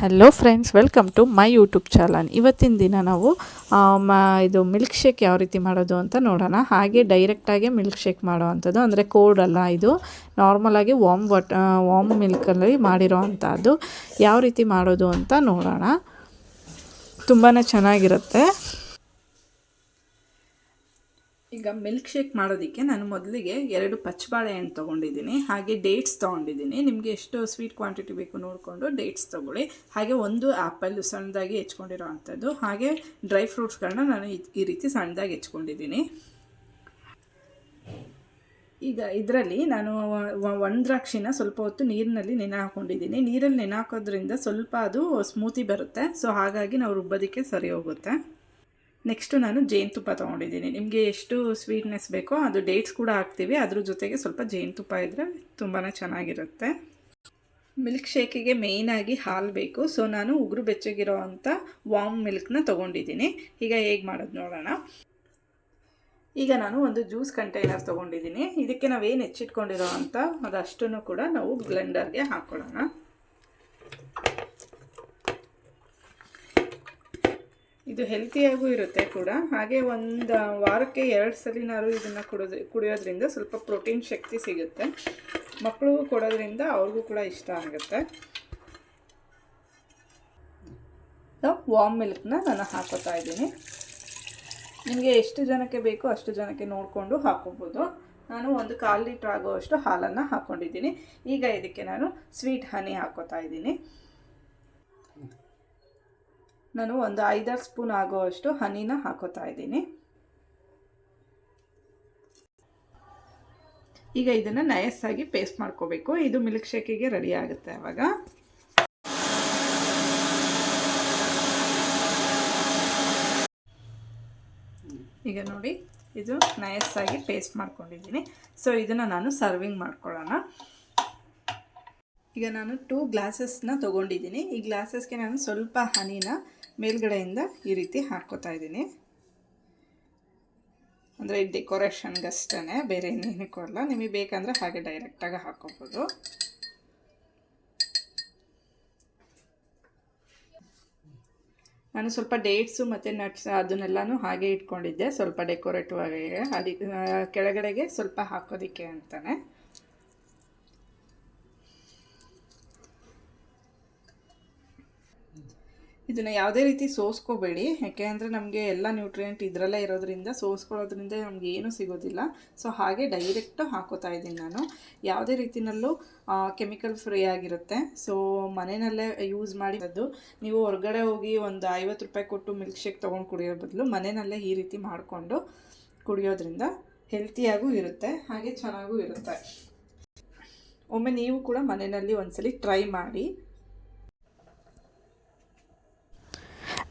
Hello friends welcome to my YouTube channel ಇವತ್ತಿನ ದಿನ ನಾವು ಇದು ಮಿಲ್ಕ್ ಶೇಕ್ ಯಾವ ರೀತಿ ಮಾಡೋದು ಅಂತ ನೋಡೋಣ. ಹಾಗೆ ಡೈರೆಕ್ಟಾಗಿ ಮಿಲ್ಕ್ ಶೇಕ್ ಮಾಡೋ ಅಂದರೆ ಕೋಲ್ಡ್ ಅಲ್ಲ ಇದು. ನಾರ್ಮಲಾಗಿ ವಾಮ್ ವಾಟ್ ವಾಮ್ ಮಿಲ್ಕಲ್ಲಿ ಮಾಡಿರೋ ಅಂಥದ್ದು ಯಾವ ರೀತಿ ಮಾಡೋದು ಅಂತ ನೋಡೋಣ. ತುಂಬಾ ಚೆನ್ನಾಗಿರುತ್ತೆ. ಈಗ ಮಿಲ್ಕ್ ಶೇಕ್ ಮಾಡೋದಕ್ಕೆ ನಾನು ಮೊದಲಿಗೆ ಎರಡು ಪಚ್ಚಬಾಳೆಹಣ್ಣು ತೊಗೊಂಡಿದ್ದೀನಿ, ಹಾಗೆ ಡೇಟ್ಸ್ ತೊಗೊಂಡಿದ್ದೀನಿ. ನಿಮಗೆ ಎಷ್ಟು ಸ್ವೀಟ್ ಕ್ವಾಂಟಿಟಿ ಬೇಕು ನೋಡಿಕೊಂಡು ಡೇಟ್ಸ್ ತೊಗೊಳ್ಳಿ. ಹಾಗೆ ಒಂದು ಆ್ಯಪಲ್ ಸಣ್ಣದಾಗಿ ಹೆಚ್ಕೊಂಡಿರೋ ಅಂಥದ್ದು, ಹಾಗೆ ಡ್ರೈ ಫ್ರೂಟ್ಸ್ಗಳನ್ನ ನಾನು ಈ- ಈ ರೀತಿ ಸಣ್ಣದಾಗಿ ಹೆಚ್ಕೊಂಡಿದ್ದೀನಿ. ಈಗ ಇದರಲ್ಲಿ ನಾನು ಒಣ ದ್ರಾಕ್ಷಿನ ಸ್ವಲ್ಪ ಹೊತ್ತು ನೀರಿನಲ್ಲಿ ನೆನೆ ಹಾಕೊಂಡಿದ್ದೀನಿ ನೀರಲ್ಲಿ ನೆನೆ ಹಾಕೋದ್ರಿಂದ ಸ್ವಲ್ಪ ಅದು ಸ್ಮೂತಿ ಬರುತ್ತೆ, ಸೊ ಹಾಗಾಗಿ ನಾವು ರುಬ್ಬೋದಕ್ಕೆ ಸರಿ ಹೋಗುತ್ತೆ. ನೆಕ್ಸ್ಟು ನಾನು ಜೇನುತುಪ್ಪ ತೊಗೊಂಡಿದ್ದೀನಿ. ನಿಮಗೆ ಎಷ್ಟು ಸ್ವೀಟ್ನೆಸ್ ಬೇಕೋ ಅದು ಡೇಟ್ಸ್ ಕೂಡ ಹಾಕ್ತೀವಿ. ಅದ್ರ ಜೊತೆಗೆ ಸ್ವಲ್ಪ ಜೇನುತುಪ್ಪ ಇದ್ದರೆ ತುಂಬಾ ಚೆನ್ನಾಗಿರುತ್ತೆ. ಮಿಲ್ಕ್ ಶೇಕಿಗೆ ಮೇಯ್ನಾಗಿ ಹಾಲು ಬೇಕು. ಸೊ ನಾನು ಉಗುರು ಬೆಚ್ಚಗಿರೋ ಅಂಥ ವಾಮ್ ಮಿಲ್ಕ್ನ ತೊಗೊಂಡಿದ್ದೀನಿ. ಈಗ ಹೇಗೆ ಮಾಡೋದು ನೋಡೋಣ. ಈಗ ನಾನು ಒಂದು ಜ್ಯೂಸ್ ಕಂಟೈನರ್ ತೊಗೊಂಡಿದ್ದೀನಿ. ಇದಕ್ಕೆ ನಾವೇನು ಹೆಚ್ಚಿಟ್ಕೊಂಡಿರೋ ಅಂಥ ಅದಷ್ಟನ್ನು ಕೂಡ ನಾವು ಬ್ಲೆಂಡರ್ಗೆ ಹಾಕ್ಕೊಳ್ಳೋಣ ಇದು ಹೆಲ್ತಿಯಾಗೂ ಇರುತ್ತೆ ಕೂಡ. ಹಾಗೆ ಒಂದು ವಾರಕ್ಕೆ ಎರಡು ಸಲಿನಾರು ಇದನ್ನು ಕುಡೋದು, ಕುಡಿಯೋದ್ರಿಂದ ಸ್ವಲ್ಪ ಪ್ರೋಟೀನ್ ಶಕ್ತಿ ಸಿಗುತ್ತೆ. ಮಕ್ಕಳಿಗೂ ಕೊಡೋದ್ರಿಂದ ಅವ್ರಿಗೂ ಕೂಡ ಇಷ್ಟ ಆಗುತ್ತೆ. ವಾಮ್ ಮಿಲ್ಕ್ನ ನಾನು ಹಾಕೋತಾ ಇದ್ದೀನಿ. ನಿಮಗೆ ಎಷ್ಟು ಜನಕ್ಕೆ ಬೇಕೋ ಅಷ್ಟು ಜನಕ್ಕೆ ನೋಡಿಕೊಂಡು ಹಾಕೋಬೋದು. ನಾನು ಒಂದು ಕಾಲು ಲೀಟ್ರ್ ಆಗೋವಷ್ಟು ಹಾಲನ್ನು ಹಾಕ್ಕೊಂಡಿದ್ದೀನಿ ಈಗ ಇದಕ್ಕೆ ನಾನು ಸ್ವೀಟ್ ಹನಿ ಹಾಕೋತಾ ಇದ್ದೀನಿ. ನಾನು ಒಂದು ಐದಾರು ಸ್ಪೂನ್ ಆಗೋವಷ್ಟು ಹನಿನ ಹಾಕೋತಾ ಇದ್ದೀನಿ. ಈಗ ಇದನ್ನು ನಯಸ್ಸಾಗಿ ಪೇಸ್ಟ್ ಮಾಡ್ಕೋಬೇಕು. ಇದು ಮಿಲ್ಕ್ ಶೇಕಿಗೆ ರೆಡಿ ಆಗುತ್ತೆ ಅವಾಗ. ಈಗ ನೋಡಿ, ಇದು ನಯಸ್ಸಾಗಿ ಪೇಸ್ಟ್ ಮಾಡ್ಕೊಂಡಿದ್ದೀನಿ. ಸೊ ಇದನ್ನು ನಾನು ಸರ್ವಿಂಗ್ ಮಾಡ್ಕೊಳ್ಳೋಣ. ಈಗ ನಾನು ಟೂ ಗ್ಲಾಸಸ್ನ ತೊಗೊಂಡಿದ್ದೀನಿ. ಈ ಗ್ಲಾಸಸ್ಗೆ ನಾನು ಸ್ವಲ್ಪ ಹನಿನ ಮೇಲ್ಗಡೆಯಿಂದ ಈ ರೀತಿ ಹಾಕ್ಕೋತಾ ಇದ್ದೀನಿ. ಅಂದರೆ ಡೆಕೋರೇಷನ್ಗಷ್ಟೇ ಬೇರೆ ಇನ್ನೇನಕ್ಕೂ ಅಲ್ಲ. ನಿಮಗೆ ಬೇಕಂದರೆ ಹಾಗೆ ಡೈರೆಕ್ಟಾಗಿ ಹಾಕ್ಕೋಬೋದು. ನಾನು ಸ್ವಲ್ಪ ಡೇಟ್ಸು ಮತ್ತು ನಟ್ಸ್ ಅದನ್ನೆಲ್ಲನೂ ಹಾಗೆ ಇಟ್ಕೊಂಡಿದ್ದೆ. ಸ್ವಲ್ಪ ಡೆಕೋರೇಟಿವ್ ಆಗಿ ಅದಕ್ಕೆ ಕೆಳಗಡೆಗೆ ಸ್ವಲ್ಪ ಹಾಕೋದಕ್ಕೆ ಅಂತಾನೆ. ಇದನ್ನು ಯಾವುದೇ ರೀತಿ ಸೋಸ್ಕೋಬೇಡಿ. ಯಾಕೆ ಅಂದರೆ ನಮಗೆ ಎಲ್ಲ ನ್ಯೂಟ್ರಿಯೆಂಟ್ ಇದರಲ್ಲೇ ಇರೋದ್ರಿಂದ ಸೋಸ್ಕೊಳ್ಳೋದ್ರಿಂದ ನಮಗೆ ಏನೂ ಸಿಗೋದಿಲ್ಲ. ಸೊ ಹಾಗೆ ಡೈರೆಕ್ಟು ಹಾಕೋತಾ ಇದ್ದೀನಿ ನಾನು. ಯಾವುದೇ ರೀತಿನಲ್ಲೂ ಕೆಮಿಕಲ್ ಫ್ರೀ ಆಗಿರುತ್ತೆ. ಸೊ ಮನೆಯಲ್ಲೇ ಯೂಸ್ ಮಾಡಿ ಅದು ನೀವು ಹೊರಗಡೆ ಹೋಗಿ ಒಂದು ಐವತ್ತು ರೂಪಾಯಿ ಕೊಟ್ಟು ಮಿಲ್ಕ್ ಶೇಕ್ ತೊಗೊಂಡು ಕುಡಿಯೋ ಬದಲು ಮನೆಯಲ್ಲೇ ಈ ರೀತಿ ಮಾಡಿಕೊಂಡು ಕುಡಿಯೋದ್ರಿಂದ ಹೆಲ್ತಿಯಾಗೂ ಇರುತ್ತೆ. ಹಾಗೆ ಚೆನ್ನಾಗೂ ಇರುತ್ತೆ. ಒಮ್ಮೆ ನೀವು ಕೂಡ ಮನೆಯಲ್ಲಿ ಒಂದ್ಸಲಿ ಟ್ರೈ ಮಾಡಿ.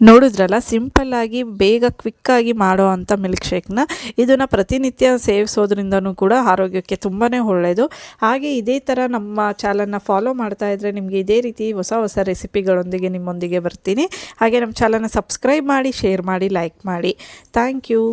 ನೋಡಿದ್ರಲ್ಲ ಸಿಂಪಲ್ಲಾಗಿ ಬೇಗ ಕ್ವಿಕ್ಕಾಗಿ ಮಾಡೋ ಅಂಥ ಮಿಲ್ಕ್ ಶೇಕ್ನ ಇದನ್ನು ಪ್ರತಿನಿತ್ಯ ಸೇವಿಸೋದ್ರಿಂದನೂ ಕೂಡ ಆರೋಗ್ಯಕ್ಕೆ ತುಂಬಾ ಒಳ್ಳೆಯದು ಹಾಗೆ ಇದೇ ಥರ ನಮ್ಮ ಚಾನಲ್ನ ಫಾಲೋ ಮಾಡ್ತಾ ಇದ್ದರೆ ನಿಮಗೆ ಇದೇ ರೀತಿ ಹೊಸ ಹೊಸ ರೆಸಿಪಿಗಳೊಂದಿಗೆ ನಿಮ್ಮೊಂದಿಗೆ ಬರ್ತೀನಿ. ಹಾಗೆ ನಮ್ಮ ಚಾನಲ್ನ ಸಬ್ಸ್ಕ್ರೈಬ್ ಮಾಡಿ ಶೇರ್ ಮಾಡಿ ಲೈಕ್ ಮಾಡಿ. Thank you